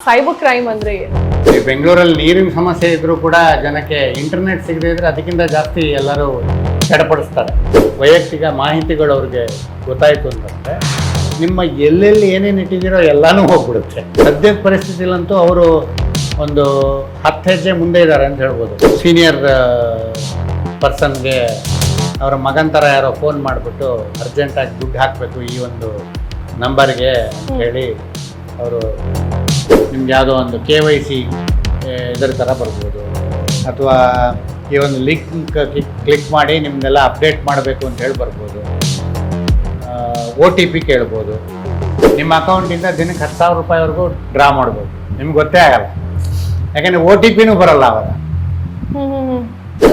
Cyber crime ಅಂದ್ರೆ ಏನು? ಈ ಬೆಂಗಳೂರಲ್ಲಿ ನೀರಿನ ಸಮಸ್ಯೆ ಇದ್ರೂ ಕೂಡ ಜನಕ್ಕೆ ಇಂಟರ್ನೆಟ್ ಸಿಗದೇ ಇದ್ರೆ ಅದಕ್ಕಿಂತ ಜಾಸ್ತಿ ಎಲ್ಲರೂ ಚಡಪಡಿಸ್ತಾರೆ ವೈಯಕ್ತಿಕ ಮಾಹಿತಿಗಳು ಅವ್ರಿಗೆ ಗೊತ್ತಾಯ್ತು ಅಂತಂದ್ರೆ ನಿಮ್ಮ ಎಲ್ಲೆಲ್ಲಿ ಏನೇನು ಇಟ್ಟಿದ್ದೀರೋ ಎಲ್ಲಾನು ಹೋಗ್ಬಿಡುತ್ತೆ. ಸದ್ಯದ ಪರಿಸ್ಥಿತಿಲಂತೂ ಅವರು ಒಂದು ಹತ್ತು ಹೆಜ್ಜೆ ಮುಂದೆ ಇದ್ದಾರೆ ಅಂತ ಹೇಳ್ಬೋದು. ಸೀನಿಯರ್ ಪರ್ಸನ್ಗೆ ಅವರ ಮಗನ ಥರ ಯಾರೋ ಫೋನ್ ಮಾಡಿಬಿಟ್ಟು ಅರ್ಜೆಂಟಾಗಿ ದುಡ್ಡು ಹಾಕಬೇಕು ಈ ಒಂದು ನಂಬರ್ಗೆ ಅಂತ ಹೇಳಿ ಅವರು ನಿಮ್ಗೆ ಯಾವುದೋ ಒಂದು ಕೆ ವೈ ಸಿ ಇದರ ಥರ ಬರ್ಬೋದು. ಅಥವಾ ಈ ಒಂದು ಲಿಂಕ್ ಕ್ಲಿಕ್ ಮಾಡಿ ನಿಮ್ಮನ್ನೆಲ್ಲ ಅಪ್ಡೇಟ್ ಮಾಡಬೇಕು ಅಂತ ಹೇಳಿ ಬರ್ಬೋದು. ಒ ಟಿ ಪಿ ಕೇಳ್ಬೋದು. ನಿಮ್ಮ ಅಕೌಂಟಿಂದ ದಿನಕ್ಕೆ ಹತ್ತು ಸಾವಿರ ರೂಪಾಯಿವರೆಗೂ ಡ್ರಾ ಮಾಡ್ಬೋದು. ನಿಮ್ಗೆ ಗೊತ್ತೇ ಆಗಲ್ಲ. ಯಾಕಂದರೆ ಒ ಟಿ ಪಿನೂ ಬರಲ್ಲ ಅವಾಗ.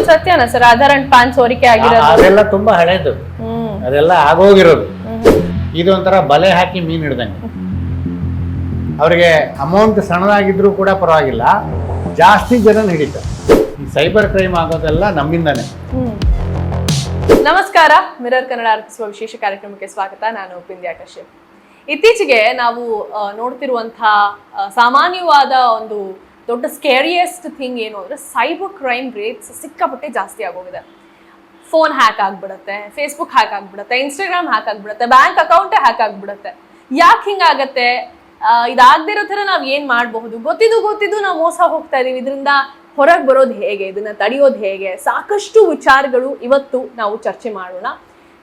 ಸತ್ಯನಾ ಸರ್ ಆಧಾರ್ ಅಂಡ್ ಪಾನ್ ಸೋರಿಕೆ ಆಗಿರೋದು. ಅದೆಲ್ಲ ತುಂಬಾ ಹಳೇದು. ಅದೆಲ್ಲ ಆಗೋಗಿರೋದು. ಇದೊಂಥರ ಬಲೆ ಹಾಕಿ ಮೀನ್ ಹಿಡ್ದಂಗೆ. ಅವರಿಗೆ ಅಮೌಂಟ್ ಸಣ್ಣದಾಗಿದ್ರೂ ಕೂಡ ಪರವಾಗಿಲ್ಲ. ಜಾಸ್ತಿ ಜನ ಹಿಡಿತಾರೆ ಈ ಸೈಬರ್ ಕ್ರೈಮ್ ಆಗೋದೆಲ್ಲ ನಮ್ಮಿಂದಾನೆ. ನಮಸ್ಕಾರ. ಮಿರರ್ ಕನ್ನಡ ಅರ್ಪಿಸುವ ವಿಶೇಷ ಕಾರ್ಯಕ್ರಮಕ್ಕೆ ಸ್ವಾಗತ. ನಾನು ಪಿಂದ್ಯಾ ಕಶ್ಯಪ್. ಇತ್ತೀಚೆಗೆ ನಾವು ನೋಡ್ತಿರುವಂತಹ ಸಾಮಾನ್ಯವಾದ ಒಂದು ದೊಡ್ಡ ಸ್ಕೇರಿಯಸ್ಟ್ ಥಿಂಗ್ ಏನು ಅಂದರೆ ಸೈಬರ್ ಕ್ರೈಮ್ ರೇಟ್ಸ್ ಸಿಕ್ಕಾಪಟ್ಟೆ ಜಾಸ್ತಿ ಆಗೋಗಿದೆ. ಫೋನ್ ಹ್ಯಾಕ್ ಆಗಿಬಿಡುತ್ತೆ ಫೇಸ್ಬುಕ್ ಹ್ಯಾಕ್ ಆಗಿಬಿಡುತ್ತೆ ಇನ್ಸ್ಟಾಗ್ರಾಮ್ ಹ್ಯಾಕ್ ಆಗಿಬಿಡುತ್ತೆ ಬ್ಯಾಂಕ್ ಅಕೌಂಟೇ ಹ್ಯಾಕ್ ಆಗಿಬಿಡುತ್ತೆ. ಯಾಕೆ ಹಿಂಗಾಗತ್ತೆ ಆ, ಇದಾಗದೇ ಇರೋ ಥರ ನಾವು ಏನು ಮಾಡಬಹುದು? ಗೊತ್ತಿದ್ದು ಗೊತ್ತಿದ್ದು ನಾವು ಮೋಸ ಹೋಗ್ತಾ ಇದೀವಿ. ಇದರಿಂದ ಹೊರಗೆ ಬರೋದು ಹೇಗೆ? ಇದನ್ನ ತಡೆಯೋದು ಹೇಗೆ? ಸಾಕಷ್ಟು ವಿಚಾರಗಳು ಇವತ್ತು ನಾವು ಚರ್ಚೆ ಮಾಡೋಣ.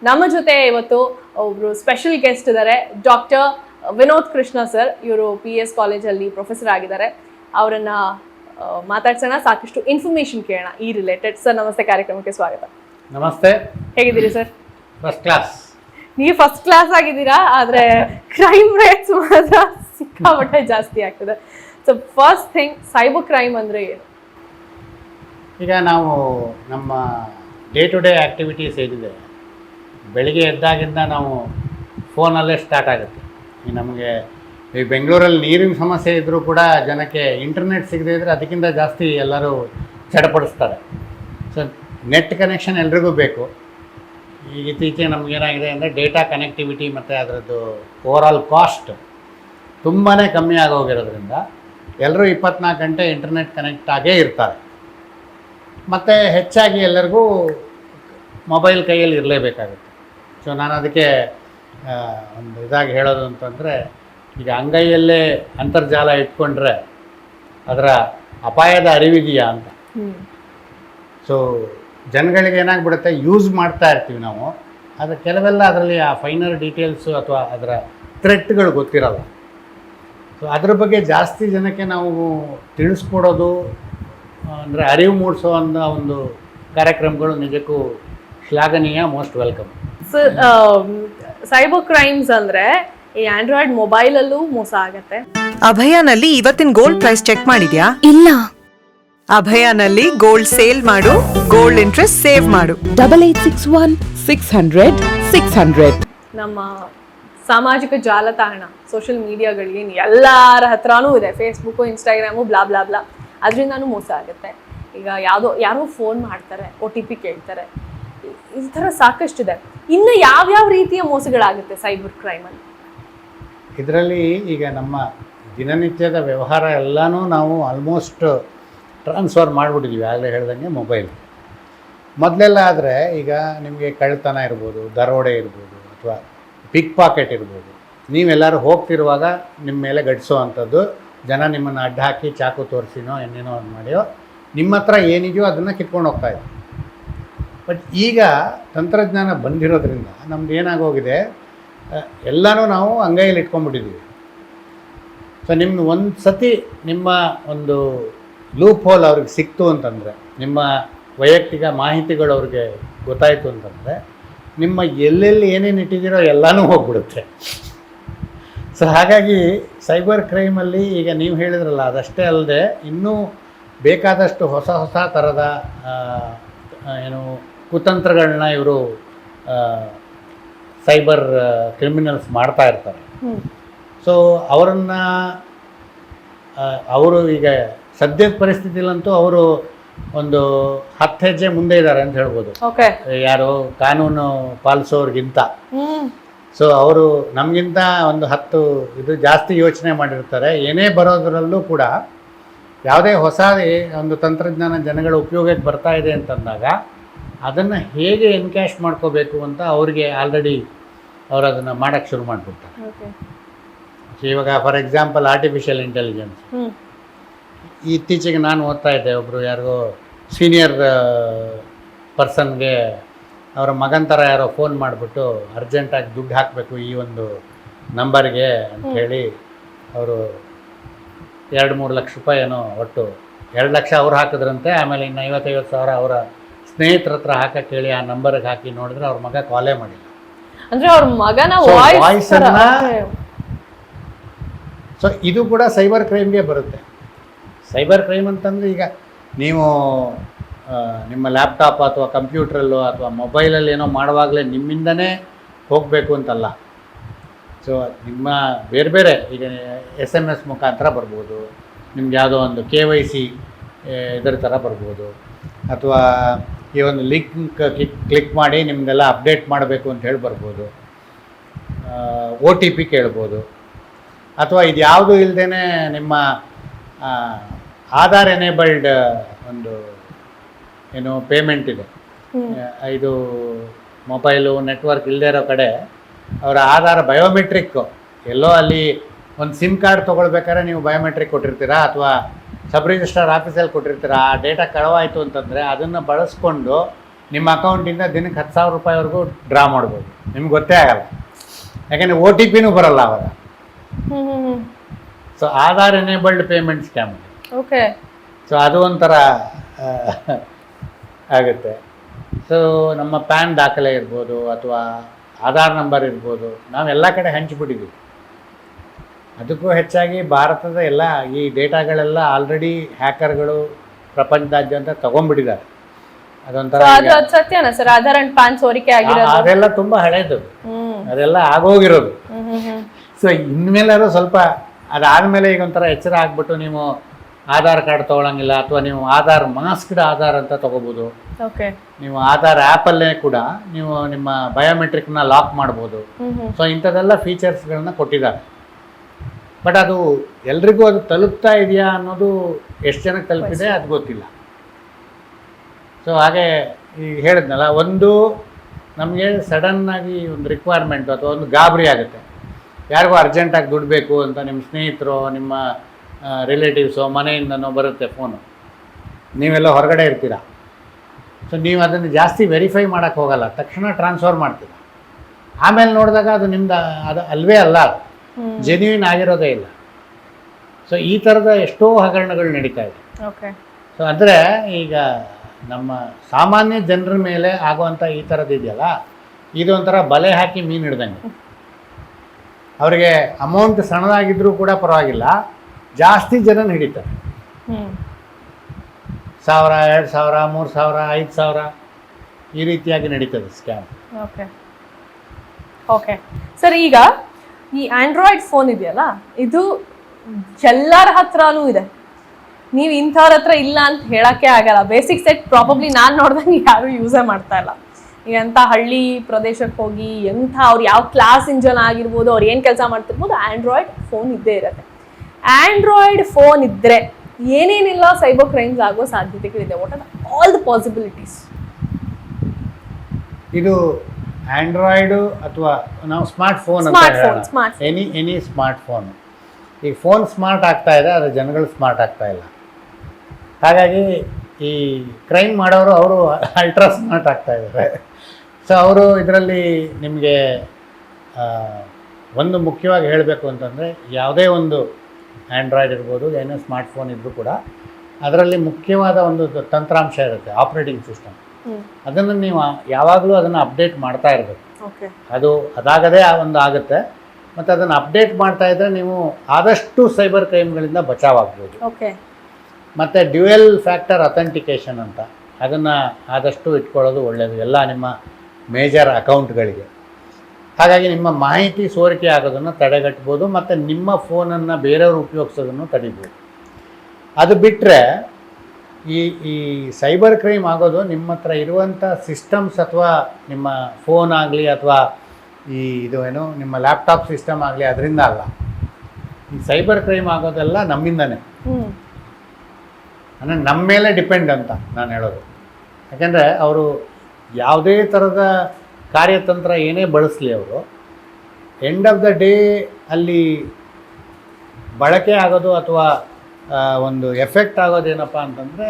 ನಮ್ಮ ಜೊತೆ ಇವತ್ತು ಒಬ್ರು ಸ್ಪೆಷಲ್ ಗೆಸ್ಟ್ ಇದ್ದಾರೆ ಡಾಕ್ಟರ್ ವಿನೋದ್ ಕೃಷ್ಣ ಸರ್ ಇವರು ಪಿ ಎಸ್ ಕಾಲೇಜಲ್ಲಿ ಪ್ರೊಫೆಸರ್ ಆಗಿದ್ದಾರೆ. ಅವರನ್ನ ಮಾತಾಡ್ಸೋಣ. ಸಾಕಷ್ಟು ಇನ್ಫಾರ್ಮೇಶನ್ ಕೇಳೋಣ. ಈ ರಿಲೇಟೆಡ್ ಸರ್ ನಮಸ್ತೆ. ಕಾರ್ಯಕ್ರಮಕ್ಕೆ ಸ್ವಾಗತ. ನಮಸ್ತೆ. ಹೇಗಿದ್ದೀರಿ ಸರ್ ಫಸ್ಟ್ ಕ್ಲಾಸ್ ನೀವು ಫಸ್ಟ್ ಕ್ಲಾಸ್ ಆಗಿದ್ದೀರಾ? ಆದ್ರೆ ಕ್ರೈಮ್ ರೇಟ್ಸ್ ಮಾತ್ರ ಸಿಕ್ಕಾಪಟ್ಟೆ ಜಾಸ್ತಿ ಆಗ್ತದೆ. So first thing cyber crime ಅಂದರೆ ಏನು? ಈಗ ನಾವು ನಮ್ಮ ಡೇ ಟು ಡೇ ಆ್ಯಕ್ಟಿವಿಟೀಸ್ ಏನಿದೆ, ಬೆಳಿಗ್ಗೆ ಎದ್ದಾಗಿಂದ ನಾವು ಫೋನಲ್ಲೇ ಸ್ಟಾರ್ಟ್ ಆಗುತ್ತೆ. ಈ ನಮಗೆ ಈ ಬೆಂಗಳೂರಲ್ಲಿ ನೀರಿನ ಸಮಸ್ಯೆ ಇದ್ದರೂ ಕೂಡ ಜನಕ್ಕೆ ಇಂಟರ್ನೆಟ್ ಸಿಗದೇ ಇದ್ದರೆ ಅದಕ್ಕಿಂತ ಜಾಸ್ತಿ ಎಲ್ಲರೂ ಚಡಪಡಿಸ್ತಾರೆ. ಸೊ ನೆಟ್ ಕನೆಕ್ಷನ್ ಎಲ್ರಿಗೂ ಬೇಕು. ಈಗ ಇತ್ತೀಚೆಗೆ ನಮಗೇನಾಗಿದೆ ಅಂದರೆ ಡೇಟಾ ಕನೆಕ್ಟಿವಿಟಿ ಮತ್ತು ಅದರದ್ದು ಆಲ್ ಕಾಸ್ಟ್ ತುಂಬಾ ಕಮ್ಮಿ ಆಗೋಗಿರೋದ್ರಿಂದ ಎಲ್ಲರೂ ಇಪ್ಪತ್ನಾಲ್ಕು ಗಂಟೆ ಇಂಟರ್ನೆಟ್ ಕನೆಕ್ಟ್ ಆಗೇ ಇರ್ತಾರೆ. ಮತ್ತು ಹೆಚ್ಚಾಗಿ ಎಲ್ಲರಿಗೂ ಮೊಬೈಲ್ ಕೈಯಲ್ಲಿ ಇರಲೇಬೇಕಾಗುತ್ತೆ. ಸೊ ನಾನು ಅದಕ್ಕೆ ಒಂದು ಇದಾಗಿ ಹೇಳೋದು ಅಂತಂದರೆ ಈಗ ಅಂಗೈಯಲ್ಲೇ ಅಂತರ್ಜಾಲ ಇಟ್ಕೊಂಡ್ರೆ ಅದರ ಅಪಾಯದ ಅರಿವಿದೆಯಾ ಅಂತ. ಸೊ ಜನಗಳಿಗೆ ಏನಾಗ್ಬಿಡುತ್ತೆ ಯೂಸ್ ಮಾಡ್ತಾ ಇರ್ತೀವಿ ನಾವು. ಆದರೆ ಕೆಲವೆಲ್ಲ ಅದರಲ್ಲಿ ಆ ಫೈನರ್ ಡೀಟೇಲ್ಸು ಅಥವಾ ಅದರ ಥ್ರೆಟ್ಗಳು ಗೊತ್ತಿರಲ್ಲ. ಸೊ ಅದ್ರ ಬಗ್ಗೆ ಜಾಸ್ತಿ ಜನಕ್ಕೆ ನಾವು ತಿಳಿಸ್ಕೊಡೋದು ಅಂದರೆ ಅರಿವು ಮೂಡಿಸೋ ಅನ್ನೋ ಒಂದು ಕಾರ್ಯಕ್ರಮಗಳು ನಿಜಕ್ಕೂ ಶ್ಲಾಘನೀಯ most welcome sir cyber crimes ಅಂದರೆ ಈ ಆಂಡ್ರಾಯ್ಡ್ ಮೊಬೈಲ್ ಅಲ್ಲೂ ಮೋಸ ಆಗತ್ತೆ. ಅಭಯನಲ್ಲಿ ಇವತ್ತಿನ ಗೋಲ್ಡ್ ಪ್ರೈಸ್ ಚೆಕ್ ಮಾಡಿದ್ಯಾ? ಇಲ್ಲ. ಅಭಯನಲ್ಲಿ ಗೋಲ್ಡ್ ಸೇಲ್ ಮಾಡು ಗೋಲ್ಡ್ ಇಂಟ್ರೆಸ್ಟ್ ಸೇವ್ ಮಾಡು. Double eight six one six hundred six hundred ನಮ್ಮ ಸಾಮಾಜಿಕ ಜಾಲತಾಣ ಸೋಷಿಯಲ್ ಮೀಡಿಯಾಗಳಿಗೆ ಎಲ್ಲರ ಹತ್ರನೂ ಇದೆ. Facebook Instagram blah blah blah ಅದರಿಂದನೂ ಮೋಸ ಆಗುತ್ತೆ. ಈಗ ಯಾವುದೋ, ಯಾರೋ ಫೋನ್ ಮಾಡ್ತಾರೆ ಒ ಟಿ ಪಿ ಕೇಳ್ತಾರೆ. ಈ- ಥರ ಸಾಕಷ್ಟು ಇದೆ ಇನ್ನು ಯಾವ್ಯಾವ ರೀತಿಯ ಮೋಸಗಳಾಗುತ್ತೆ ಸೈಬರ್ ಕ್ರೈಮಲ್ಲಿ ಇದರಲ್ಲಿ ಈಗ ನಮ್ಮ ದಿನನಿತ್ಯದ ವ್ಯವಹಾರ ಎಲ್ಲನೂ ನಾವು ಆಲ್ಮೋಸ್ಟ್ ಟ್ರಾನ್ಸ್ಫರ್ ಮಾಡಿಬಿಟ್ಟಿದ್ದೀವಿ ಆಗಲೇ ಹೇಳ್ದಂಗೆ ಮೊಬೈಲ್ ಮೊದಲೆಲ್ಲ ಆದರೆ ಈಗ ನಿಮಗೆ ಕಳ್ತನ ಇರ್ಬೋದು, ದರೋಡೆ ಇರ್ಬೋದು, ಅಥವಾ ಪಿಕ್ ಪಾಕೆಟ್ ಇರ್ಬೋದು. ನೀವೆಲ್ಲರೂ ಹೋಗ್ತಿರುವಾಗ ನಿಮ್ಮ ಮೇಲೆ ಗಡಿಸೋ ಜನ ನಿಮ್ಮನ್ನು ಅಡ್ಡ ಹಾಕಿ ಚಾಕು ತೋರಿಸಿನೋ, ಏನೇನೋ ಒಂದು ಮಾಡಿಯೋ ನಿಮ್ಮ ಹತ್ರ ಏನಿದೆಯೋ ಅದನ್ನು ಕಿತ್ಕೊಂಡು ಹೋಗ್ತಾ ಇದ್ದಾರೆ ಬಟ್ ಈಗ ತಂತ್ರಜ್ಞಾನ ಬಂದಿರೋದ್ರಿಂದ ನಮ್ದು ಏನಾಗೋಗಿದೆ ಎಲ್ಲನೂ ನಾವು ಅಂಗೈಯಲ್ಲಿ ಇಟ್ಕೊಂಡ್ಬಿಟ್ಟಿದ್ದೀವಿ ಸೊ ನಿಮ್ಮ ಒಂದು ಸತಿ ನಿಮ್ಮ ಒಂದು ಲೂಪ್ ಹೋಲ್ ಅವ್ರಿಗೆ ಸಿಕ್ತು ಅಂತಂದರೆ, ನಿಮ್ಮ ವೈಯಕ್ತಿಕ ಮಾಹಿತಿಗಳು ಅವ್ರಿಗೆ ಗೊತ್ತಾಯಿತು ಅಂತಂದರೆ ನಿಮ್ಮ ಎಲ್ಲೆಲ್ಲಿ ಏನೇನು ಇಟ್ಟಿದ್ದೀರೋ ಎಲ್ಲನೂ ಹೋಗ್ಬಿಡುತ್ತೆ. ಸೊ ಹಾಗಾಗಿ ಸೈಬರ್ ಕ್ರೈಮಲ್ಲಿ ಈಗ ನೀವು ಹೇಳಿದ್ರಲ್ಲ ಅದಷ್ಟೇ ಅಲ್ಲದೆ ಇನ್ನೂ ಬೇಕಾದಷ್ಟು ಹೊಸ ಹೊಸ ಥರದ ಏನು ಕುತಂತ್ರಗಳನ್ನ ಇವರು ಸೈಬರ್ ಕ್ರಿಮಿನಲ್ಸ್ ಮಾಡ್ತಾ ಇರ್ತಾರೆ. ಸೊ ಅವರನ್ನು ಅವರು ಈಗ ಸದ್ಯದ ಪರಿಸ್ಥಿತಿಲಂತೂ ಅವರು ಒಂದು ಹತ್ತು ಹೆಜ್ಜೆ ಮುಂದೆ ಇದ್ದಾರೆ ಅಂತ ಹೇಳ್ಬೋದು. ಯಾರು ಕಾನೂನು ಪಾಲಿಸೋರ್ಗಿಂತ. ಸೊ ಅವರು ನಮಗಿಂತ ಒಂದು ಹತ್ತು ಇದು ಜಾಸ್ತಿ ಯೋಚನೆ ಮಾಡಿರ್ತಾರೆ. ಏನೇ ಬರೋದ್ರಲ್ಲೂ ಕೂಡ ಯಾವುದೇ ಹೊಸ ಒಂದು ತಂತ್ರಜ್ಞಾನ ಜನಗಳ ಉಪಯೋಗಕ್ಕೆ ಬರ್ತಾ ಇದೆ ಅಂತಂದಾಗ ಅದನ್ನು ಹೇಗೆ ಎನ್ಕ್ಯಾಶ್ ಮಾಡ್ಕೋಬೇಕು ಅಂತ ಅವರಿಗೆ ಆಲ್ರೆಡಿ ಅವರು ಅದನ್ನು ಮಾಡೋಕ್ಕೆ ಶುರು ಮಾಡಿಬಿಡ್ತಾರೆ. ಇವಾಗ ಫಾರ್ ಎಕ್ಸಾಂಪಲ್ ಆರ್ಟಿಫಿಷಿಯಲ್ ಇಂಟೆಲಿಜೆನ್ಸ್ ಇತ್ತೀಚೆಗೆ ನಾನು ಓದ್ತಾ ಇದ್ದೆ ಒಬ್ಬರು ಯಾರಿಗೋ ಸೀನಿಯರ್ ಪರ್ಸನ್ಗೆ ಅವರ ಮಗನ ಥರ ಯಾರೋ ಫೋನ್ ಮಾಡಿಬಿಟ್ಟು ಅರ್ಜೆಂಟಾಗಿ ದುಡ್ಡು ಹಾಕಬೇಕು ಈ ಒಂದು ನಂಬರ್ಗೆ ಹೇಳಿ ಅವರು ಎರಡು ಮೂರು ಲಕ್ಷ ರೂಪಾಯಿ ಏನೋ ಒಟ್ಟು ಎರಡು ಲಕ್ಷ ಅವ್ರು ಹಾಕಿದ್ರಂತೆ ಆಮೇಲೆ ಇನ್ನು ಐವತ್ತೈವತ್ತು ಸಾವಿರ ಅವರ ಸ್ನೇಹಿತರ ಹತ್ರ ಹಾಕಕ್ಕೆ ಹೇಳಿ ಆ ನಂಬರ್ಗೆ ಹಾಕಿ ನೋಡಿದ್ರೆ ಅವ್ರ ಮಗ ಕಾಲೇ ಮಾಡಿಲ್ಲ. ಅಂದ್ರೆ ಅವ್ರ ಮಗನ ವಾಯ್ಸ್ ಸೊ ಇದು ಕೂಡ ಸೈಬರ್ ಕ್ರೈಮ್ಗೆ ಬರುತ್ತೆ. ಸೈಬರ್ ಕ್ರೈಮ್ ಅಂತಂದರೆ ಈಗ ನೀವು ನಿಮ್ಮ ಲ್ಯಾಪ್ಟಾಪ್ ಅಥವಾ ಕಂಪ್ಯೂಟ್ರಲ್ಲೋ ಅಥವಾ ಮೊಬೈಲಲ್ಲಿ ಏನೋ ಮಾಡುವಾಗಲೇ ನಿಮ್ಮಿಂದನೇ ಹೋಗಬೇಕು ಅಂತಲ್ಲ. ಸೊ ನಿಮ್ಮ ಬೇರೆ ಬೇರೆ ಈಗ ಎಸ್ ಎಂ ಎಸ್ ಮುಖಾಂತರ ಬರ್ಬೋದು. ನಿಮ್ಗೆ ಯಾವುದೋ ಒಂದು ಕೆ ವೈ ಸಿ ಇದರ ಥರ ಬರ್ಬೋದು. ಅಥವಾ ಈ ಒಂದು ಲಿಂಕ್ ಕ್ಲಿಕ್ ಕ್ಲಿಕ್ ಮಾಡಿ ನಿಮಗೆಲ್ಲ ಅಪ್ಡೇಟ್ ಮಾಡಬೇಕು ಅಂತ ಹೇಳಿ ಬರ್ಬೋದು. ಒ ಟಿ ಪಿ ಕೇಳ್ಬೋದು. ಅಥವಾ ಇದು ಯಾವುದೂ ಇಲ್ಲದೇ ನಿಮ್ಮ ಆಧಾರ್ ಎನೇಬಲ್ಡ್ ಒಂದು ಏನು ಪೇಮೆಂಟ್ ಇದೆ. ಇದು ಮೊಬೈಲು ನೆಟ್ವರ್ಕ್ ಇಲ್ಲದೆ ಇರೋ ಕಡೆ ಅವರ ಆಧಾರ ಬಯೋಮೆಟ್ರಿಕ್ ಎಲ್ಲೋ ಅಲ್ಲಿ ಒಂದು ಸಿಮ್ ಕಾರ್ಡ್ ತೊಗೊಳ್ಬೇಕಾದ್ರೆ ನೀವು ಬಯೋಮೆಟ್ರಿಕ್ ಕೊಟ್ಟಿರ್ತೀರಾ ಅಥವಾ ಸಬ್ ರಿಜಿಸ್ಟ್ರಾರ್ ಆಫೀಸಲ್ಲಿ ಕೊಟ್ಟಿರ್ತೀರಾ ಆ ಡೇಟಾ ಕಳವಾಯಿತು ಅಂತಂದರೆ ಅದನ್ನು ಬಳಸ್ಕೊಂಡು ನಿಮ್ಮ ಅಕೌಂಟಿಂದ ದಿನಕ್ಕೆ ಹತ್ತು ಸಾವಿರ ರೂಪಾಯಿವರೆಗೂ ಡ್ರಾ ಮಾಡ್ಬೋದು. ನಿಮ್ಗೆ ಗೊತ್ತೇ ಆಗಲ್ಲ. ಯಾಕೆಂದರೆ ಓ ಟಿ ಪಿನೂ ಬರಲ್ಲ ಅವಾಗ. So Aadhaar enabled payment scam okay so ಅದು ಒಂಥರ ಆಗುತ್ತೆ. ಸೊ ನಮ್ಮ ಪ್ಯಾನ್ ದಾಖಲೆ ಇರ್ಬೋದು ಅಥವಾ ಆಧಾರ್ ನಂಬರ್ ಇರ್ಬೋದು ನಾವೆಲ್ಲ ಕಡೆ ಹಂಚಿಬಿಟ್ಟಿದ್ದೀವಿ ಅದಕ್ಕೂ ಹೆಚ್ಚಾಗಿ ಭಾರತದ ಎಲ್ಲ ಈ ಡೇಟಾಗಳೆಲ್ಲ ಆಲ್ರೆಡಿ ಹ್ಯಾಕರ್ಗಳು ಪ್ರಪಂಚದಾದ್ಯಂತ ತಗೊಂಡ್ಬಿಟ್ಟಿದ್ದಾರೆ. ಅದೊಂಥರ ಅದು ಅದು ಸರ್? ಆಧಾರ್ ಅಂಡ್ ಪಾನ್ ಸೋರಿಕೆ ಆಗಿದೆ ಆಗಿರೋದು? ಅದೆಲ್ಲ ತುಂಬ ಹಳೇದು. ಅದೆಲ್ಲ ಆಗೋಗಿರೋದು. ಸೊ ಇನ್ಮೇಲಾದ್ರೂ ಸ್ವಲ್ಪ ಅದಾದ್ಮೇಲೆ ಈಗ ಒಂಥರ ಎಚ್ಚರ ಆಗ್ಬಿಟ್ಟು ನೀವು ಆಧಾರ್ ಕಾರ್ಡ್ ತೊಗೊಳಂಗಿಲ್ಲ ಅಥವಾ ನೀವು ಆಧಾರ್ ಮಾಸ್ಕ್ಡ್ ಆಧಾರ್ ಅಂತ ತೊಗೋಬೋದು. ಓಕೆ. ನೀವು ಆಧಾರ್ ಆ್ಯಪಲ್ಲೇ ಕೂಡ ನೀವು ನಿಮ್ಮ ಬಯೋಮೆಟ್ರಿಕ್ನ ಲಾಕ್ ಮಾಡ್ಬೋದು. ಸೊ ಇಂಥದ್ದೆಲ್ಲ ಫೀಚರ್ಸ್ಗಳನ್ನ ಕೊಟ್ಟಿದ್ದಾರೆ. ಬಟ್ ಅದು ಎಲ್ರಿಗೂ ಅದು ತಲುಪ್ತಾ ಇದೆಯಾ ಅನ್ನೋದು ಎಷ್ಟು ಜನಕ್ಕೆ ತಲುಪಿದೆ ಅದು ಗೊತ್ತಿಲ್ಲ. ಸೊ ಹಾಗೆ ಈಗ ಹೇಳಿದ್ನಲ್ಲ ಒಂದು ನಮಗೆ ಸಡನ್ನಾಗಿ ಒಂದು ರಿಕ್ವೈರ್ಮೆಂಟು ಅಥವಾ ಒಂದು ಗಾಬರಿ ಆಗುತ್ತೆ. ಯಾರಿಗೂ ಅರ್ಜೆಂಟಾಗಿ ದುಡ್ಡು ಬೇಕು ಅಂತ ನಿಮ್ಮ ಸ್ನೇಹಿತರು ನಿಮ್ಮ ರಿಲೇಟಿವ್ಸೋ ಮನೆಯಿಂದನೋ ಬರುತ್ತೆ ಫೋನು ನೀವೆಲ್ಲ ಹೊರಗಡೆ ಇರ್ತೀರ? ಸೊ ನೀವು ಅದನ್ನು ಜಾಸ್ತಿ ವೆರಿಫೈ ಮಾಡೋಕ್ಕೆ ಹೋಗಲ್ಲ ತಕ್ಷಣ ಟ್ರಾನ್ಸ್ಫರ್ ಮಾಡ್ತೀರ? ಆಮೇಲೆ ನೋಡಿದಾಗ ಅದು ನಿಮ್ದು ಅದು ಅಲ್ವೇ ಅಲ್ಲ ಜೆನ್ಯೂನ್ ಆಗಿರೋದೇ ಇಲ್ಲ. ಸೊ ಈ ಥರದ ಎಷ್ಟೋ ಹಗರಣಗಳು ನಡೀತಾ ಇದೆ. ಸೊ ಅಂದರೆ ಈಗ ನಮ್ಮ ಸಾಮಾನ್ಯ ಜನರ ಮೇಲೆ ಆಗುವಂಥ ಈ ಥರದ್ದು ಇದೆಯಲ್ಲ ಇದು ಒಂಥರ ಬಲೆ ಹಾಕಿ ಮೀನು ಹಿಡ್ದಂಗೆ. ಅವರಿಗೆ ಅಮೌಂಟ್ ಸಣ್ಣದಾಗಿದ್ದರೂ ಕೂಡ ಪರವಾಗಿಲ್ಲ. ಜಾಸ್ತಿ ಜನ ಹಿಡಿತಾರೆ ಹ್ಮ್. ಸಾವಿರ ಎರಡು ಸಾವಿರ ಮೂರು ಸಾವಿರ ಐದು ಸಾವಿರ ಈ ರೀತಿಯಾಗಿ ನಡೀತದೆ ಸ್ಕ್ಯಾಮ್ ಓಕೆ ಓಕೆ ಸರ್ ಈಗ ಈ ಆಂಡ್ರಾಯ್ಡ್ ಫೋನ್ ಇದೆಯಲ್ಲ ಇದು ಎಲ್ಲರ ಹತ್ರನೂ ಇದೆ. ನೀವು ಇಂಥವ್ರ ಹತ್ರ ಇಲ್ಲ ಅಂತ ಹೇಳಕ್ಕೆ ಆಗಲ್ಲ. ಬೇಸಿಕ್ ಸೆಟ್ ಪ್ರಾಬಬ್ಲಿ ನಾನು ನೋಡ್ದಂಗೆ ಯಾರು ಯೂಸೇ ಮಾಡ್ತಾ ಇಲ್ಲ. ಈಗ ಎಂಥ ಹಳ್ಳಿ ಪ್ರದೇಶಕ್ಕೆ ಹೋಗಿ ಎಂಥ ಅವ್ರು ಯಾವ ಕ್ಲಾಸ್ ಇಂಜನ್ ಆಗಿರ್ಬೋದು ಅವ್ರು ಏನು ಕೆಲಸ ಮಾಡ್ತಿರ್ಬೋದು ಆಂಡ್ರಾಯ್ಡ್ ಫೋನ್ ಇದ್ದೇ ಇರುತ್ತೆ. ಆಂಡ್ರಾಯ್ಡ್ ಫೋನ್ ಇದ್ದರೆ ಏನೇನಿಲ್ಲ ಸೈಬರ್ ಕ್ರೈಮ್ಸ್ ಆಗೋ ಸಾಧ್ಯತೆಗಳಿದೆ. What are all the possibilities ಇದು ಆಂಡ್ರಾಯ್ಡು ಅಥವಾ ನಾವು ಸ್ಮಾರ್ಟ್ ಫೋನ್ ಅಂತ ಎನಿ ಎನಿ ಸ್ಮಾರ್ಟ್ ಫೋನ್ ಈ ಫೋನ್ ಸ್ಮಾರ್ಟ್ ಆಗ್ತಾ ಇದೆ ಆದರೆ ಜನಗಳು ಸ್ಮಾರ್ಟ್ ಆಗ್ತಾ ಇಲ್ಲ. ಹಾಗಾಗಿ ಈ ಕ್ರೈಮ್ ಮಾಡೋರು ಅವರು ಅಲ್ಟ್ರಾ ಸ್ಮಾರ್ಟ್ ಆಗ್ತಾ ಇದ್ದಾರೆ. ಸೊ ಅವರು ಇದರಲ್ಲಿ ನಿಮಗೆ ಒಂದು ಮುಖ್ಯವಾಗಿ ಹೇಳಬೇಕು ಅಂತಂದರೆ ಯಾವುದೇ ಒಂದು ಆ್ಯಂಡ್ರಾಯ್ಡ್ ಇರ್ಬೋದು ಏನೇ ಸ್ಮಾರ್ಟ್ ಫೋನ್ ಇದ್ದರೂ ಕೂಡ ಅದರಲ್ಲಿ ಮುಖ್ಯವಾದ ಒಂದು ತಂತ್ರಾಂಶ ಇರುತ್ತೆ ಆಪ್ರೇಟಿಂಗ್ ಸಿಸ್ಟಮ್ ಅದನ್ನು ನೀವು ಯಾವಾಗಲೂ ಅದನ್ನು ಅಪ್ಡೇಟ್ ಮಾಡ್ತಾ ಇರಬೇಕು. ಅದು ಅದಾಗದೇ ಆ ಒಂದು ಆಗುತ್ತೆ. ಮತ್ತು ಅದನ್ನು ಅಪ್ಡೇಟ್ ಮಾಡ್ತಾ ಇದ್ದರೆ ನೀವು ಆದಷ್ಟು ಸೈಬರ್ ಕ್ರೈಮ್ಗಳಿಂದ ಬಚಾವಾಗ್ಬೋದು. ಓಕೆ. ಮತ್ತು ಡ್ಯುಯಲ್ ಫ್ಯಾಕ್ಟರ್ ಅಥೆಂಟಿಕೇಷನ್ ಅಂತ ಅದನ್ನು ಆದಷ್ಟು ಇಟ್ಕೊಳ್ಳೋದು ಒಳ್ಳೆಯದು ಎಲ್ಲ ನಿಮ್ಮ ಮೇಜರ್ ಅಕೌಂಟ್ಗಳಿಗೆ ಹಾಗಾಗಿ ನಿಮ್ಮ ಮಾಹಿತಿ ಸೋರಿಕೆ ಆಗೋದನ್ನು ತಡೆಗಟ್ಬೋದು ಮತ್ತು ನಿಮ್ಮ ಫೋನನ್ನು ಬೇರೆಯವರು ಉಪಯೋಗಿಸೋದನ್ನು ತಡಿಬೋದು. ಅದು ಬಿಟ್ಟರೆ ಈ ಈ ಸೈಬರ್ ಕ್ರೈಮ್ ಆಗೋದು ನಿಮ್ಮ ಹತ್ರ ಇರುವಂಥ ಸಿಸ್ಟಮ್ಸ್ ಅಥವಾ ನಿಮ್ಮ ಫೋನ್ ಆಗಲಿ ಅಥವಾ ಈ ಇದು ಏನು ನಿಮ್ಮ ಲ್ಯಾಪ್ಟಾಪ್ ಸಿಸ್ಟಮ್ ಆಗಲಿ ಅದರಿಂದ ಅಲ್ಲ. ಈ ಸೈಬರ್ ಕ್ರೈಮ್ ಆಗೋದೆಲ್ಲ ನಮ್ಮಿಂದನೇ. ಅಂದರೆ ನಮ್ಮ ಮೇಲೆ ಡಿಪೆಂಡ್ ಅಂತ ನಾನು ಹೇಳೋದು. ಯಾಕೆಂದರೆ ಅವರು ಯಾವುದೇ ಥರದ ಕಾರ್ಯತಂತ್ರ ಏನೇ ಬಳಸಲಿ ಅವರು ಎಂಡ್ ಆಫ್ ದ ಡೇ ಅಲ್ಲಿ ಬಳಕೆ ಆಗೋದು ಅಥವಾ ಒಂದು ಎಫೆಕ್ಟ್ ಆಗೋದೇನಪ್ಪ ಅಂತಂದರೆ,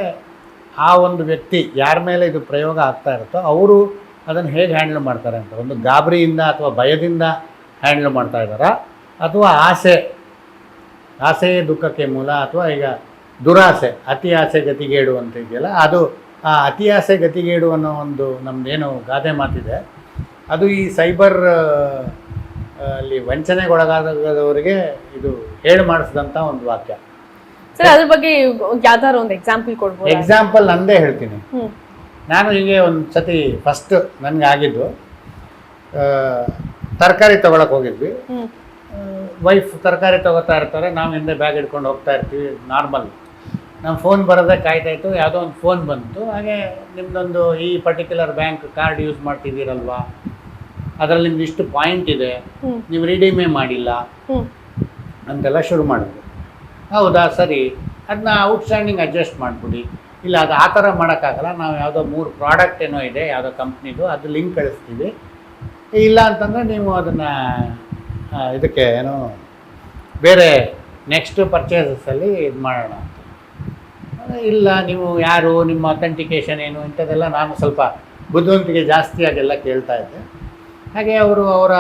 ಆ ಒಂದು ವ್ಯಕ್ತಿ ಯಾರ ಮೇಲೆ ಇದು ಪ್ರಯೋಗ ಆಗ್ತಾ ಇರುತ್ತೋ ಅವರು ಅದನ್ನು ಹೇಗೆ ಹ್ಯಾಂಡಲ್ ಮಾಡ್ತಾರೆ ಅಂತ. ಒಂದು ಗಾಬರಿಯಿಂದ ಅಥವಾ ಭಯದಿಂದ ಹ್ಯಾಂಡಲ್ ಮಾಡ್ತಾ ಇದ್ದಾರಾ, ಅಥವಾ ಆಸೆ, ಆಸೆಯೇ ದುಃಖಕ್ಕೆ ಮೂಲ ಅಥವಾ ಈಗ ದುರಾಸೆ, ಅತಿ ಆಸೆ ಗತಿಗೇಡು ಅಂತ ಇದೆಯಲ್ಲ, ಅದು ಆ ಅತಿ ಆಸೆ ಗತಿಗೇಡು ಅನ್ನೋ ಒಂದು ನಮ್ಮದೇನು ಗಾದೆ ಮಾತಿದೆ. ಅದು ಈ ಸೈಬರ್ ಅಲ್ಲಿ ವಂಚನೆಗೊಳಗಾದವರಿಗೆ ಇದು ಹೇಳಿ ಮಾಡಿಸಿದಂಥ ಒಂದು ವಾಕ್ಯ. ಸರ್ ಅದ್ರ ಬಗ್ಗೆ ಯಾವ್ದಾದ್ರು ಒಂದು ಎಕ್ಸಾಂಪಲ್ ಕೊಡ್ಬೋದು? ಎಕ್ಸಾಂಪಲ್ ನಂದೇ ಹೇಳ್ತೀನಿ. ನಾನು ಹೀಗೆ ಒಂದು ಸತಿ ಫಸ್ಟ್ ನನಗೆ ಆಗಿದ್ದು ತರಕಾರಿ ತಗೊಳಕ್ಕೆ ಹೋಗಿದ್ವಿ. ವೈಫ್ ತರಕಾರಿ ತಗೋತಾ ಇರ್ತಾರೆ ನಾವು ಹಿಂದೆ ಬ್ಯಾಗ್ ಇಟ್ಕೊಂಡು ಹೋಗ್ತಾ ಇರ್ತೀವಿ ನಾರ್ಮಲ್ ನಮ್ಮ ಫೋನ್ ಬರೋದೇ ಕಾಯ್ತಾ ಇತ್ತು ಯಾವುದೋ ಒಂದು ಫೋನ್ ಬಂತು. ಹಾಗೆ ನಿಮ್ಮದೊಂದು ಈ ಪರ್ಟಿಕ್ಯುಲರ್ ಬ್ಯಾಂಕ್ ಕಾರ್ಡ್ ಯೂಸ್ ಮಾಡ್ತಿದ್ದೀರಲ್ವಾ? ಅದರಲ್ಲಿ ನಿಮ್ದು ಇಷ್ಟು ಪಾಯಿಂಟ್ ಇದೆ. ನೀವು ರಿಡೀಮೇ ಮಾಡಿಲ್ಲ. ಅಂತೆಲ್ಲ ಶುರು ಮಾಡಿದ್ರು ಹೌದಾ? ಸರಿ. ಅದನ್ನ ಔಟ್ಸ್ಟ್ಯಾಂಡಿಂಗ್ ಅಡ್ಜಸ್ಟ್ ಮಾಡಿಬಿಡಿ. ಇಲ್ಲ ಅದು ಆ ಥರ ಮಾಡೋಕ್ಕಾಗಲ್ಲ. ನಾವು ಯಾವುದೋ ಮೂರು ಪ್ರಾಡಕ್ಟ್ ಏನೋ ಇದೆ ಯಾವುದೋ ಕಂಪ್ನಿದು ಅದು ಲಿಂಕ್ ಕಳಿಸ್ತೀವಿ. ಇಲ್ಲ ಅಂತಂದರೆ ನೀವು ಅದನ್ನು ಇದಕ್ಕೆ ಏನೋ ಬೇರೆ ನೆಕ್ಸ್ಟ್ ಪರ್ಚೇಸಸ್ಸಲ್ಲಿ ಇದು ಮಾಡೋಣ ಅಂತ. ಇಲ್ಲ ನೀವು ಯಾರು ನಿಮ್ಮ ಅಥೆಂಟಿಕೇಷನ್ ಏನು ಇಂಥದ್ದೆಲ್ಲ ನಾನು ಸ್ವಲ್ಪ ಬುದ್ಧಿವಂತಿಕೆ ಜಾಸ್ತಿಯಾಗೆಲ್ಲ ಕೇಳ್ತಾ ಇದ್ದೆ. ಹಾಗೆ ಅವರು ಅವರ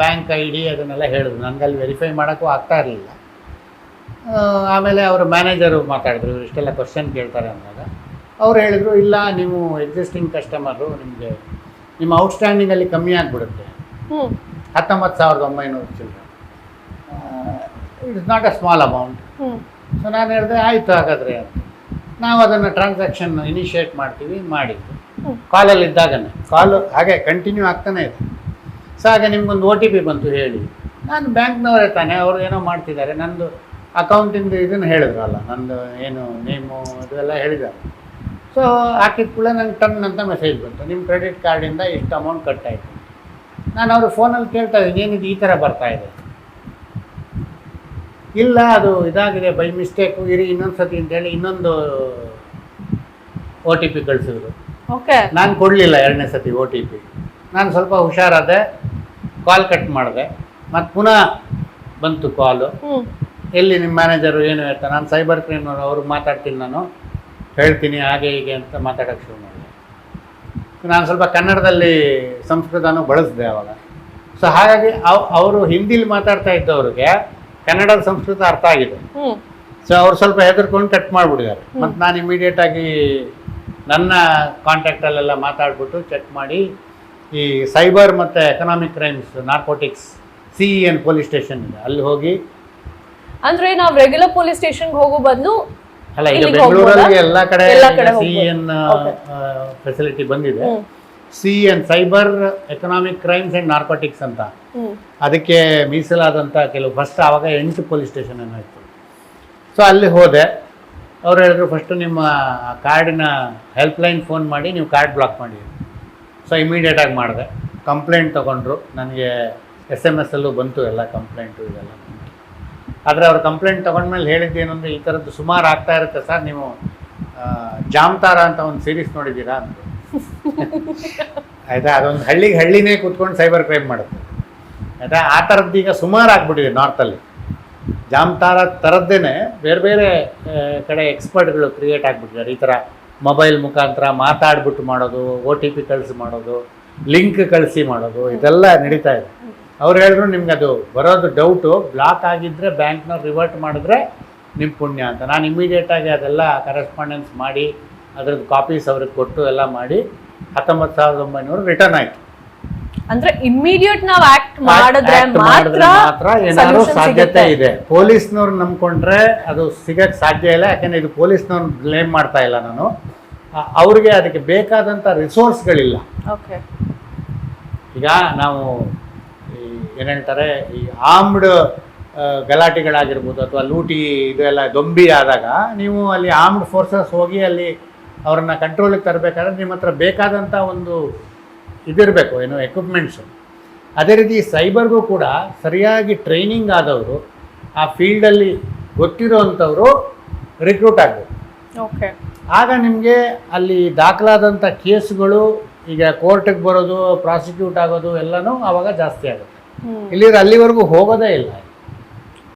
ಬ್ಯಾಂಕ್ ಐ ಡಿ ಅದನ್ನೆಲ್ಲ ಹೇಳಿದ್ರು. ನನಗೆ ಅಲ್ಲಿ ವೆರಿಫೈ ಮಾಡೋಕ್ಕೂ ಆಗ್ತಾ ಇರಲಿಲ್ಲ. ಆಮೇಲೆ ಅವರ ಮ್ಯಾನೇಜರು ಮಾತಾಡಿದ್ರು. ಇಷ್ಟೆಲ್ಲ ಕ್ವಶನ್ ಕೇಳ್ತಾರೆ ಅಂದಾಗ. ಅವ್ರು ಹೇಳಿದರು ಇಲ್ಲ ನೀವು ಎಕ್ಸಿಸ್ಟಿಂಗ್ ಕಸ್ಟಮರು ನಿಮಗೆ ನಿಮ್ಮ ಔಟ್ಸ್ಟ್ಯಾಂಡಿಂಗಲ್ಲಿ ಕಮ್ಮಿ ಆಗಿಬಿಡುತ್ತೆ. ಹತ್ತೊಂಬತ್ತು ಸಾವಿರದ ಒಂಬೈನೂರು ಚಿಲ್ಲರೆ. It's not a small amount so ನಾನು ಹೇಳಿದೆ ಆಯಿತು ಹಾಗಾದರೆ. ಅಂತ ನಾವು ಅದನ್ನು ಟ್ರಾನ್ಸಾಕ್ಷನ್ ಇನಿಷಿಯೇಟ್ ಮಾಡ್ತೀವಿ ಮಾಡಿದ್ದು. ಕಾಲಲ್ಲಿ ಇದ್ದಾಗನೇ ಕಾಲು ಹಾಗೆ ಕಂಟಿನ್ಯೂ ಆಗ್ತಾನೆ ಇದೆ. ಸೊ ಆಗ ನಿಮಗೊಂದು ಒ ಟಿ ಪಿ ಬಂತು ಹೇಳಿ. ನಾನು ಬ್ಯಾಂಕ್ನವರೇ ತಾನೆ ಅವರು ಏನೋ ಮಾಡ್ತಿದ್ದಾರೆ. ನಂದು ಅಕೌಂಟಿಂದ ಇದನ್ನು ಹೇಳಿದ್ರಲ್ಲ ನಂದು ಏನು ನೇಮು ಇದೆಲ್ಲ ಹೇಳಿದ್ದಾರೆ. ಸೊ ಹಾಕಿದ ಕೂಡ ನಂಗೆ ಟನ್ ಅಂತ ಮೆಸೇಜ್ ಬಂತು. ನಿಮ್ಮ ಕ್ರೆಡಿಟ್ ಕಾರ್ಡಿಂದ ಎಷ್ಟು ಅಮೌಂಟ್ ಕಟ್ಟಾಯಿತು. ನಾನು ಅವರು ಫೋನಲ್ಲಿ ಕೇಳ್ತಾ ಇದ್ದೀನಿ ಏನಿದು ಈ ಥರ ಬರ್ತಾ ಇದೆ? ಇಲ್ಲ ಅದು ಇದಾಗಿದೆ ಬೈ ಮಿಸ್ಟೇಕು ಇರಿ ಇನ್ನೊಂದು ಸತಿ ಅಂತೇಳಿ ಇನ್ನೊಂದು ಒ ಟಿ ಪಿ ಕಳಿಸಿದ್ರು. ಓಕೆ ನಾನು ಕೊಡಲಿಲ್ಲ ಎರಡನೇ ಸತಿ ಓ ಟಿ ಪಿ ನಾನು ಸ್ವಲ್ಪ ಹುಷಾರಾದೆ ಕಾಲ್ ಕಟ್ ಮಾಡಿದೆ. ಮತ್ತು ಪುನಃ ಬಂತು ಕಾಲು ಎಲ್ಲಿ ನಿಮ್ಮ ಮ್ಯಾನೇಜರು ಏನು ಹೇಳ್ತಾರೆ ನಾನು ಸೈಬರ್ ಕ್ರೈಮ್ ಅವರು ಮಾತಾಡ್ತೀನಿ ನಾನು. ಹೇಳ್ತೀನಿ ಹಾಗೆ ಹೀಗೆ ಅಂತ ಮಾತಾಡೋಕ್ಕೆ ಶುರು ಮಾಡಿದೆ. ನಾನು ಸ್ವಲ್ಪ ಕನ್ನಡದಲ್ಲಿ ಸಂಸ್ಕೃತನೂ ಬಳಸಿದೆ ಅವಾಗ. ಸೊ ಹಾಗಾಗಿ ಅವ್ ಅವರು ಹಿಂದಿಲಿ ಮಾತಾಡ್ತಾ ಇದ್ದವ್ರಿಗೆ ಕನ್ನಡದ ಸಂಸ್ಕೃತ ಅರ್ಥ ಆಗಿದೆ. ಸೊ ಅವ್ರು ಸ್ವಲ್ಪ ಹೆದರ್ಕೊಂಡು ಕಟ್ ಮಾಡಿಬಿಟ್ಟಿದ್ದಾರೆ. ಮತ್ತು ನಾನು ಇಮಿಡಿಯೇಟಾಗಿ ನನ್ನ ಕಾಂಟ್ಯಾಕ್ಟಲ್ಲೆಲ್ಲ ಮಾತಾಡ್ಬಿಟ್ಟು ಚೆಕ್ ಮಾಡಿ ಈ ಸೈಬರ್ ಮತ್ತು economic crimes narcotics C E N police station ಇದೆ. ಅಲ್ಲಿ ಹೋಗಿ ಅಂದ್ರೆ ನಾವು ರೆಗ್ಯುಲರ್ ಪೊಲೀಸ್ ಸ್ಟೇಷನ್ ಹೋಗೋ ಬದಲು ಅಲ್ಲ ಈಗ ಬೆಂಗಳೂರಲ್ಲಿ? ಎಲ್ಲ ಕಡೆ ಸಿ ಎನ್ ಫೆಸಿಲಿಟಿ ಬಂದಿದೆ. C N cyber economic crimes and narcotics ಅಂತ. ಅದಕ್ಕೆ ಮೀಸಲಾದಂಥ ಕೆಲವು ಫಸ್ಟ್ ಆವಾಗ ಎಂಟು ಪೊಲೀಸ್ ಸ್ಟೇಷನ್ ಏನೋ ಇತ್ತು. ಸೊ ಅಲ್ಲಿ ಹೋದೆ. ಅವ್ರು ಹೇಳಿದ್ರು ಫಸ್ಟು ನಿಮ್ಮ ಕಾರ್ಡಿನ ಹೆಲ್ಪ್ಲೈನ್ ಫೋನ್ ಮಾಡಿ ನೀವು ಕಾರ್ಡ್ ಬ್ಲಾಕ್ ಮಾಡಿ ಸೊ ಇಮಿಡಿಯೇಟಾಗಿ ಮಾಡಿದೆ. ಕಂಪ್ಲೇಂಟ್ ತೊಗೊಂಡ್ರು. ನನಗೆ ಎಸ್ ಎಂ ಎಸ್ ಅಲ್ಲೂ ಬಂತು ಎಲ್ಲ ಕಂಪ್ಲೇಂಟು ಇದೆಲ್ಲ. ಆದರೆ ಅವ್ರು ಕಂಪ್ಲೇಂಟ್ ತೊಗೊಂಡ್ಮೇಲೆ ಹೇಳಿದ್ದೇನು ಅಂದರೆ ಈ ಥರದ್ದು ಸುಮಾರು ಆಗ್ತಾ ಇರುತ್ತೆ ಸರ್, ನೀವು ಜಾಮ್ತಾರ ಅಂತ ಒಂದು ಸೀರೀಸ್ ನೋಡಿದ್ದೀರಾ ಅಂತ. ಆಯಿತಾ? ಅದೊಂದು ಹಳ್ಳಿಗೆ ಹಳ್ಳಿನೇ ಕೂತ್ಕೊಂಡು ಸೈಬರ್ ಕ್ರೈಮ್ ಮಾಡುತ್ತೆ. ಆಯಿತಾ? ಆ ಥರದ್ದು ಈಗ ಸುಮಾರು ಆಗ್ಬಿಟ್ಟಿದೆ ನಾರ್ತಲ್ಲಿ ಜಾಮ್ತಾರ ಥರದ್ದೇ ಬೇರೆ ಬೇರೆ ಕಡೆ ಎಕ್ಸ್ಪರ್ಟ್ಗಳು ಕ್ರಿಯೇಟ್ ಆಗಿಬಿಟ್ಟಿದ್ದಾರೆ. ಈ ಥರ ಮೊಬೈಲ್ ಮುಖಾಂತರ ಮಾತಾಡ್ಬಿಟ್ಟು ಮಾಡೋದು ಓ ಟಿ ಪಿ ಕಳಿಸಿ ಮಾಡೋದು, ಲಿಂಕ್ ಕಳಿಸಿ ಮಾಡೋದು, ಇದೆಲ್ಲ ನಡೀತಾ ಇದೆ. ಅವ್ರು ಹೇಳಿದ್ರು ನಿಮ್ಗೆ ಅದು ಬರೋದು ಡೌಟು ಬ್ಲಾಕ್ ಆಗಿದ್ದರೆ ಬ್ಯಾಂಕ್ನವ್ರು ರಿವರ್ಟ್ ಮಾಡಿದ್ರೆ ನಿಮ್ಮ ಪುಣ್ಯ ಅಂತ. ನಾನು ಇಮಿಡಿಯೇಟಾಗಿ ಅದೆಲ್ಲ ಕರೆಸ್ಪಾಂಡೆನ್ಸ್ ಮಾಡಿ, ಅದ್ರದ್ದು ಕಾಪೀಸ್ ಅವ್ರಿಗೆ ಕೊಟ್ಟು ಎಲ್ಲ ಮಾಡಿ ಹತ್ತೊಂಬತ್ತು ಸಾವಿರದ ಒಂಬೈನೂರು ರಿಟರ್ನ್ ಆಯಿತು. ಅಂದ್ರೆ ಇಮಿಡಿಯೇಟ್ ನಾವ್ ಆಕ್ಟ್ ಮಾಡಿದ್ರೆ ಮಾತ್ರ ಏನಾದ್ರು ಸಾಧ್ಯತೆ. ಇದೆ. ಪೊಲೀಸ್ನವ್ರು ನಂಬ್ಕೊಂಡ್ರೆ ಅದು ಸಿಗಕ್ ಸಾಧ್ಯ ಇಲ್ಲ ಯಾಕಂದ್ರೆ ಇದು ಪೊಲೀಸ್ನವ್ರು ಬ್ಲೇಮ್ ಮಾಡ್ತಾ ಇಲ್ಲ ನಾನು. ಅವ್ರಿಗೆ ಅದಕ್ಕೆ ಬೇಕಾದಂತ ರಿಸೋರ್ಸ್ಗಳಿಲ್ಲ ಈಗ ನಾವು ಏನು ಹೇಳ್ತಾರೆ ಈ ಆರ್ಮ್ಡ್ ಗಲಾಟೆಗಳಾಗಿರ್ಬೋದು ಅಥವಾ ಲೂಟಿ ಇದೆಲ್ಲ ದೊಂಬಿ ಆದಾಗ ನೀವು ಅಲ್ಲಿ ಆರ್ಮ್ಡ್ ಫೋರ್ಸಸ್ ಹೋಗಿ ಅಲ್ಲಿ ಅವ್ರನ್ನ ಕಂಟ್ರೋಲಿಗೆ ತರಬೇಕಾದ್ರೆ ನಿಮ್ಮ ಹತ್ರ ಬೇಕಾದಂಥ ಒಂದು ಇದಿರಬೇಕು ಏನು ಎಕ್ವಿಪ್ಮೆಂಟ್ಸು ಅದೇ ರೀತಿ ಸೈಬರ್ಗೂ ಕೂಡ ಸರಿಯಾಗಿ ಟ್ರೈನಿಂಗ್ ಆದವರು ಆ ಫೀಲ್ಡಲ್ಲಿ ಗೊತ್ತಿರೋವಂಥವರು ರಿಕ್ರೂಟ್ ಆಗಬೇಕು ಓಕೆ ಆಗ ನಿಮಗೆ ಅಲ್ಲಿ ದಾಖಲಾದಂಥ ಕೇಸ್ಗಳು ಈಗ ಕೋರ್ಟಿಗೆ ಬರೋದು ಪ್ರಾಸಿಕ್ಯೂಟ್ ಆಗೋದು ಎಲ್ಲನೂ ಆವಾಗ ಜಾಸ್ತಿ ಆಗುತ್ತೆ. ಇಲ್ಲಿ ಅಲ್ಲಿವರೆಗೂ ಹೋಗೋದೇ ಇಲ್ಲ.